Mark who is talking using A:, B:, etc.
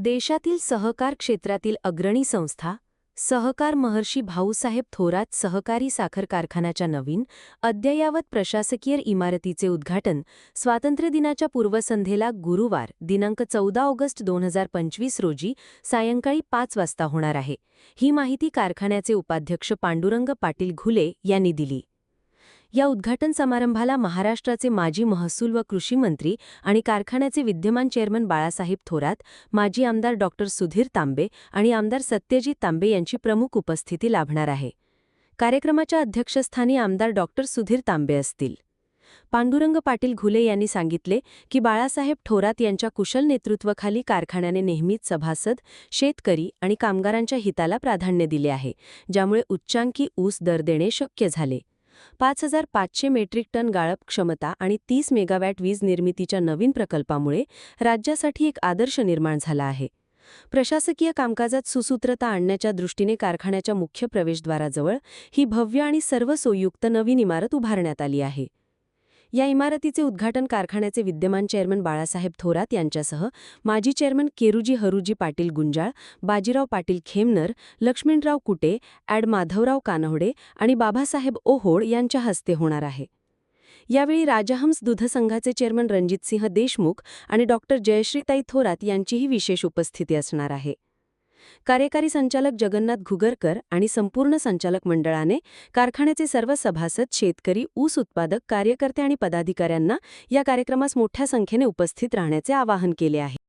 A: देशातील सहकार क्षेत्रातील अग्रणी संस्था सहकार महर्षी भाऊसाहेब थोरात सहकारी साखर कारखान्याच्या नवीन अद्ययावत प्रशासकीय इमारतीचे उद्घाटन स्वातंत्र्यदिनाच्या पूर्वसंध्येला गुरुवार दिनांक चौदा ऑगस्ट दोन हजार पंचवीस रोजी सायंकाळी पाच वाजता होणार आहे. ही माहिती कारखान्याचे उपाध्यक्ष पांडुरंग पाटील घुले यांनी दिली. या उद्घाटन समारंभाला महाराष्ट्राचे माजी महसूल व कृषी मंत्री आणि कारखान्याचे विद्यमान चेअरमन बाळासाहेब थोरात माजी आमदार डॉक्टर सुधीर तांबे आणि आमदार सत्यजित तांबे यांची प्रमुख उपस्थिती लाभणार आहे. कार्यक्रमाच्या अध्यक्षस्थानी आमदार डॉक्टर सुधीर तांबे असतील. पांडुरंग पाटील घुले यांनी सांगितले की बाळासाहेब थोरात यांच्या कुशल नेतृत्वाखाली कारखान्याने नेहमीच सभासद शेतकरी आणि कामगारांच्या हिताला प्राधान्य दिले आहे ज्यामुळे उच्चांकी ऊस दर देणे शक्य झाले. पाच हजार पाचशे मेट्रिक टन गाळप क्षमता आणि तीस मेगावॅट वीज निर्मितीच्या नवीन प्रकल्पामुळे राज्यासाठी एक आदर्श निर्माण झाला आहे. प्रशासकीय कामकाजात सुसूत्रता आणण्याच्या दृष्टीने कारखान्याच्या मुख्य प्रवेशद्वाराजवळ ही भव्य आणि सर्व सोयुक्त नवीन इमारत उभारण्यात आली आहे. या इमारतीचे उद्घाटन कारखान्याचे विद्यमान चेअरमन बाळासाहेब थोरात यांच्यासह माजी चेअरमन केरुजी हरुजी पाटील गुंजाळ बाजीराव पाटील खेमनर लक्ष्मीणराव कुटे ॲड माधवराव कानवडे आणि बाबासाहेब ओहोड यांच्या हस्ते होणार आहे. यावेळी राजहंस दूधसंघाचे चेअरमन रणजितसिंह देशमुख आणि डॉक्टर जयश्रीताई थोरात यांचीही विशेष उपस्थिती असणार आहे. कार्यकारी संचालक जगन्नाथ घुगरकर आणि संपूर्ण संचालक मंडळाने कारखान्याचे सर्व सभासद शेतकरी ऊस उत्पादक कार्यकर्ते आणि पदाधिकाऱ्यांना या कार्यक्रमास मोठ्या संख्येने उपस्थित राहण्याचे आवाहन केले आहे.